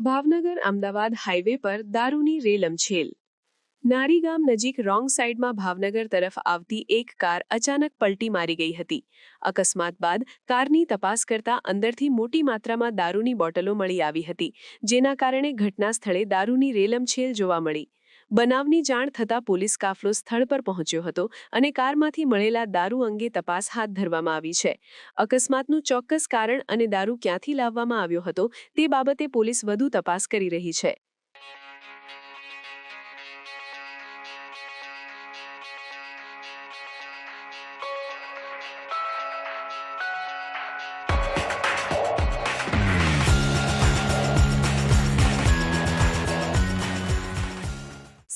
Ahmedabad highway પર દારૂની રેલમછેલ નારીગામ નજીક રોંગ સાઈડમાં ભાવનગર તરફ આવતી એક કાર અચાનક પલટી મારી ગઈ હતી. અકસ્માત બાદ કારની તપાસ કરતા અંદરથી મોટી માત્રામાં દારૂની બોટલો મળી આવી હતી, જેના કારણે ઘટના સ્થળે દારૂની રેલમછેલ જોવા મળી. બનાવની જાણ થતાં પોલીસ કાફલો સ્થળ પર પહોંચ્યો હતો અને કારમાંથી મળેલા દારૂ અંગે તપાસ હાથ ધરવામાં આવી છે. અકસ્માતનું ચોક્કસ કારણ અને દારૂ ક્યાંથી લાવવામાં આવ્યો હતો તે બાબતે પોલીસ વધુ તપાસ કરી રહી છે.